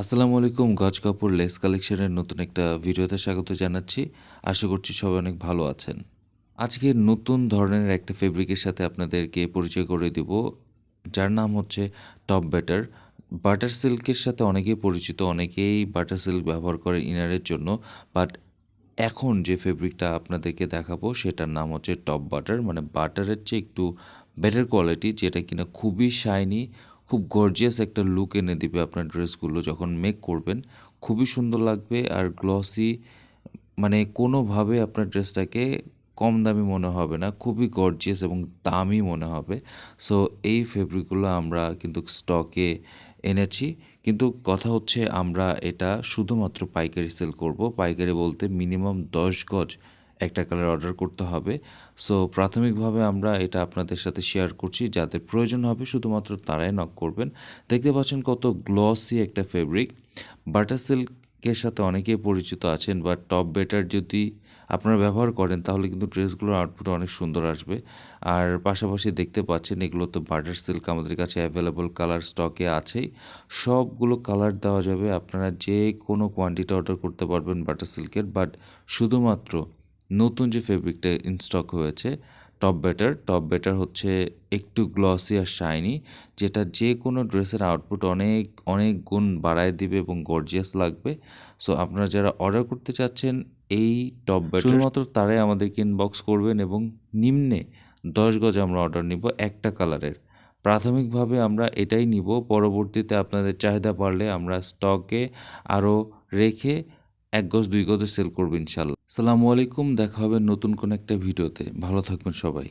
আসসালামু আলাইকুম, গজ কাপড় লেস কালেকশনের নতুন একটা ভিডিওতে স্বাগত জানাচ্ছি। আশা করছি সবাই অনেক ভালো আছেন। আজকে নতুন ধরনের একটা ফেব্রিকের সাথে আপনাদেরকে পরিচয় করে দিব। যার নাম হচ্ছে টপ ব্যাটার। বাটার সিল্কের সাথে অনেকেই পরিচিত, অনেকেই বাটার সিল্ক ব্যবহার করে ইনারের জন্য। বাট এখন যে ফেব্রিকটা আপনাদেরকে দেখাবো, সেটার নাম হচ্ছে টপ বাটার। মানে বাটারের চেয়ে একটু বেটার কোয়ালিটি যেটা কিনা খুবই শাইনি খুব গর্জিয়াস একটা লুক এনে দিবে আপনার ড্রেসগুলো যখন মেক করবেন। খুবই সুন্দর লাগবে আর গ্লসি মানে কোনোভাবে আপনার ড্রেসটাকে কম দামি মনে হবে না, খুবই গর্জিয়াস এবং দামি মনে হবে। সো এই ফেব্রিকগুলো আমরা কিন্তু স্টকে এনেছি। কিন্তু কথা হচ্ছে আমরা এটা শুধুমাত্র পাইকারি সেল করব। পাইকারি বলতে মিনিমাম দশ গজ একটা কালার অর্ডার করতে হবে। সো প্রাথমিকভাবে আমরা এটা আপনাদের সাথে শেয়ার করছি। যাদের প্রয়োজন হবে, শুধুমাত্র তারাই নক করবেন। দেখতে পাচ্ছেন কত গ্লসি একটা ফেব্রিক বাটার সিল্কের সাথে অনেকেই পরিচিত আছেন বা টপ বেটার যদি আপনারা ব্যবহার করেন, তাহলে কিন্তু ড্রেসগুলোর আউটপুট অনেক সুন্দর আসবে। আর পাশাপাশি দেখতে পাচ্ছেন, এগুলো তো বাটার সিল্ক আমাদের কাছে অ্যাভেলেবল কালার স্টকে আছেই। সবগুলো কালার দেওয়া যাবে। আপনারা যে কোনো কোয়ান্টিটি অর্ডার করতে পারবেন বাটার সিল্কের বাট শুধুমাত্র নতুন যে ফেব্রিকটা ইনস্টক হয়েছে টপ বেটার টপ বেটার হচ্ছে একটু গ্লসি আর শাইনি যেটা যে কোনো ড্রেসের আউটপুট অনেক অনেক গুণ বাড়ায় দিবে এবং গর্জিয়াস লাগবে। সো আপনারা যারা অর্ডার করতে চাচ্ছেন এই টপ বেটার শুধুমাত্র তারাই আমাদেরকে ইনবক্স করবেন এবং নিম্নে দশ গজ আমরা অর্ডার নিব একটা কালারের প্রাথমিকভাবে আমরা এটাই নিব পরবর্তীতে আপনাদের চাহিদা বাড়লে আমরা স্টকে আরও রেখে এক গজ, দুই গজে সেল করব ইনশাল্লাহ সালামু আলাইকুম, দেখা হবে নতুন কোনো একটা ভিডিওতে। ভালো থাকবেন সবাই।